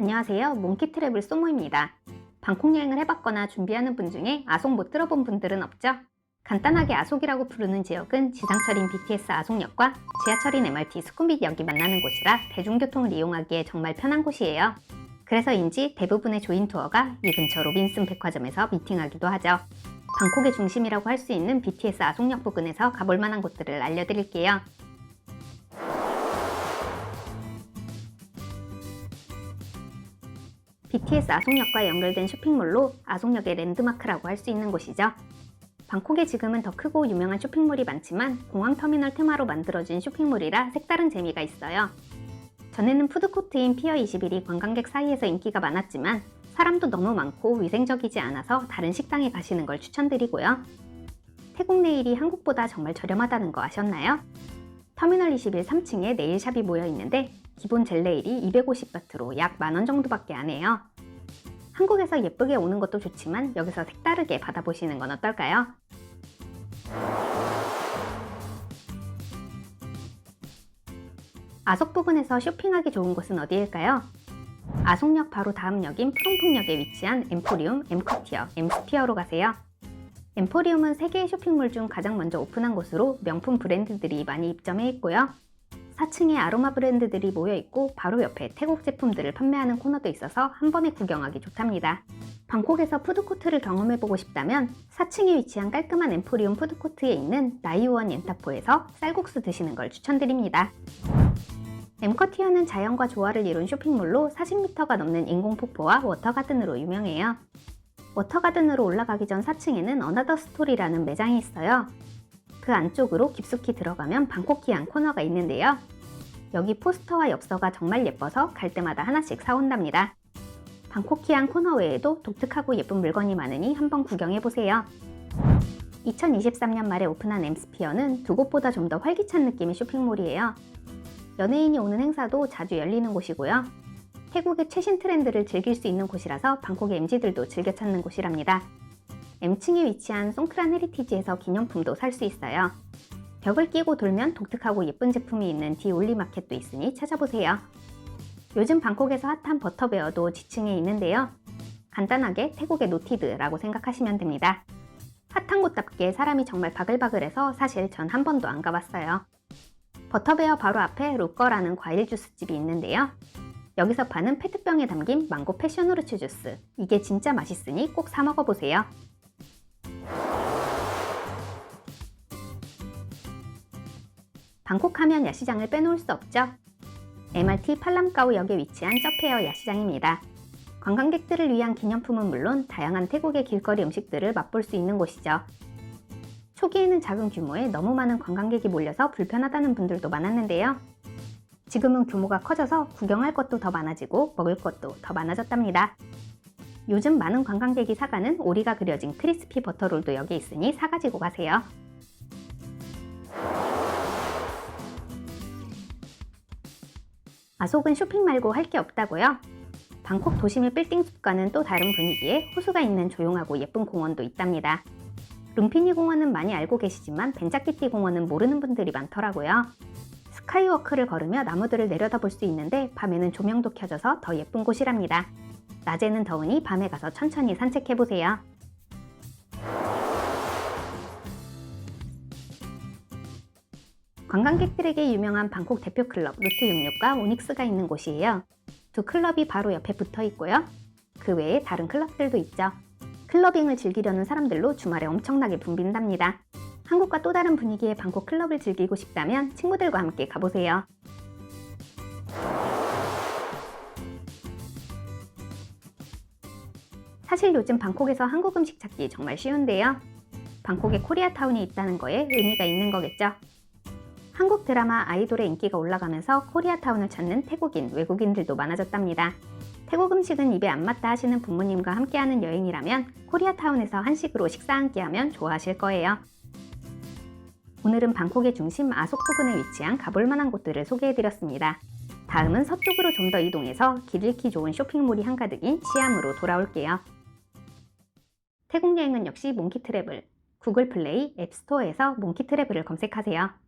안녕하세요. 몽키 트래블 소모입니다. 방콕 여행을 해봤거나 준비하는 분 중에 아속 못 들어본 분들은 없죠? 간단하게 아속이라고 부르는 지역은 지상철인 BTS 아속역과 지하철인 MRT 수쿰빗역이 만나는 곳이라 대중교통을 이용하기에 정말 편한 곳이에요. 그래서인지 대부분의 조인 투어가 이 근처 로빈슨 백화점에서 미팅하기도 하죠. 방콕의 중심이라고 할 수 있는 BTS 아속역 부근에서 가볼 만한 곳들을 알려드릴게요. BTS 아속역과 연결된 쇼핑몰로 아속역의 랜드마크라고 할 수 있는 곳이죠. 방콕에 지금은 더 크고 유명한 쇼핑몰이 많지만 공항터미널 테마로 만들어진 쇼핑몰이라 색다른 재미가 있어요. 전에는 푸드코트인 피어 21이 관광객 사이에서 인기가 많았지만 사람도 너무 많고 위생적이지 않아서 다른 식당에 가시는 걸 추천드리고요. 태국 네일이 한국보다 정말 저렴하다는 거 아셨나요? 터미널 21 3층에 네일샵이 모여 있는데 기본 젤 네일이 250바트로 약 만원 정도밖에 안 해요. 한국에서 예쁘게 오는 것도 좋지만 여기서 색다르게 받아보시는 건 어떨까요? 아속 부근에서 쇼핑하기 좋은 곳은 어디일까요? 아속역 바로 다음 역인 프롱풍역에 위치한 엠포리움, 엠커티어, 엠스피어로 가세요. 엠포리움은 세계의 쇼핑몰 중 가장 먼저 오픈한 곳으로 명품 브랜드들이 많이 입점해 있고요. 4층에 아로마 브랜드들이 모여 있고 바로 옆에 태국 제품들을 판매하는 코너도 있어서 한 번에 구경하기 좋답니다. 방콕에서 푸드코트를 경험해보고 싶다면 4층에 위치한 깔끔한 엠포리움 푸드코트에 있는 나이우원 옌타포에서 쌀국수 드시는 걸 추천드립니다. 엠커티어는 자연과 조화를 이룬 쇼핑몰로 40m가 넘는 인공폭포와 워터가든으로 유명해요. 워터가든으로 올라가기 전 4층에는 어나더 스토리라는 매장이 있어요. 그 안쪽으로 깊숙이 들어가면 방콕키안 코너가 있는데요. 여기 포스터와 엽서가 정말 예뻐서 갈 때마다 하나씩 사온답니다. 방콕키안 코너 외에도 독특하고 예쁜 물건이 많으니 한번 구경해보세요. 2023년 말에 오픈한 엠스피어는 두 곳보다 좀 더 활기찬 느낌의 쇼핑몰이에요. 연예인이 오는 행사도 자주 열리는 곳이고요. 태국의 최신 트렌드를 즐길 수 있는 곳이라서 방콕의 MZ들도 즐겨 찾는 곳이랍니다. M층에 위치한 송크란 헤리티지에서 기념품도 살 수 있어요. 벽을 끼고 돌면 독특하고 예쁜 제품이 있는 디 올리 마켓도 있으니 찾아보세요. 요즘 방콕에서 핫한 버터베어도 지층에 있는데요. 간단하게 태국의 노티드라고 생각하시면 됩니다. 핫한 곳답게 사람이 정말 바글바글해서 사실 전 한 번도 안 가봤어요. 버터베어 바로 앞에 루꺼라는 과일 주스집이 있는데요. 여기서 파는 페트병에 담긴 망고 패션후르츠 주스. 이게 진짜 맛있으니 꼭 사 먹어보세요. 방콕 하면 야시장을 빼놓을 수 없죠. MRT 팔람까우역에 위치한 저페어 야시장입니다. 관광객들을 위한 기념품은 물론 다양한 태국의 길거리 음식들을 맛볼 수 있는 곳이죠. 초기에는 작은 규모에 너무 많은 관광객이 몰려서 불편하다는 분들도 많았는데요. 지금은 규모가 커져서 구경할 것도 더 많아지고 먹을 것도 더 많아졌답니다. 요즘 많은 관광객이 사가는 오리가 그려진 크리스피 버터롤도 여기 있으니 사가지고 가세요. 아속은 쇼핑 말고 할 게 없다고요? 방콕 도심의 빌딩 숲과는 또 다른 분위기에 호수가 있는 조용하고 예쁜 공원도 있답니다. 룸피니 공원은 많이 알고 계시지만 벤자키티 공원은 모르는 분들이 많더라고요. 스카이워크를 걸으며 나무들을 내려다볼 수 있는데 밤에는 조명도 켜져서 더 예쁜 곳이랍니다. 낮에는 더우니 밤에 가서 천천히 산책해보세요. 관광객들에게 유명한 방콕 대표 클럽 루트 66과 오닉스가 있는 곳이에요. 두 클럽이 바로 옆에 붙어 있고요. 그 외에 다른 클럽들도 있죠. 클러빙을 즐기려는 사람들로 주말에 엄청나게 붐빈답니다. 한국과 또 다른 분위기의 방콕 클럽을 즐기고 싶다면 친구들과 함께 가보세요. 사실 요즘 방콕에서 한국 음식 찾기 정말 쉬운데요. 방콕에 코리아타운이 있다는 거에 의미가 있는 거겠죠. 한국 드라마 아이돌의 인기가 올라가면서 코리아타운을 찾는 태국인, 외국인들도 많아졌답니다. 태국 음식은 입에 안 맞다 하시는 부모님과 함께하는 여행이라면 코리아타운에서 한식으로 식사 함께 하면 좋아하실 거예요. 오늘은 방콕의 중심 아속 부근에 위치한 가볼 만한 곳들을 소개해드렸습니다. 다음은 서쪽으로 좀 더 이동해서 길 잃기 좋은 쇼핑몰이 한가득인 시암으로 돌아올게요. 태국 여행은 역시 몽키 트래블. 구글 플레이, 앱스토어에서 몽키 트래블을 검색하세요.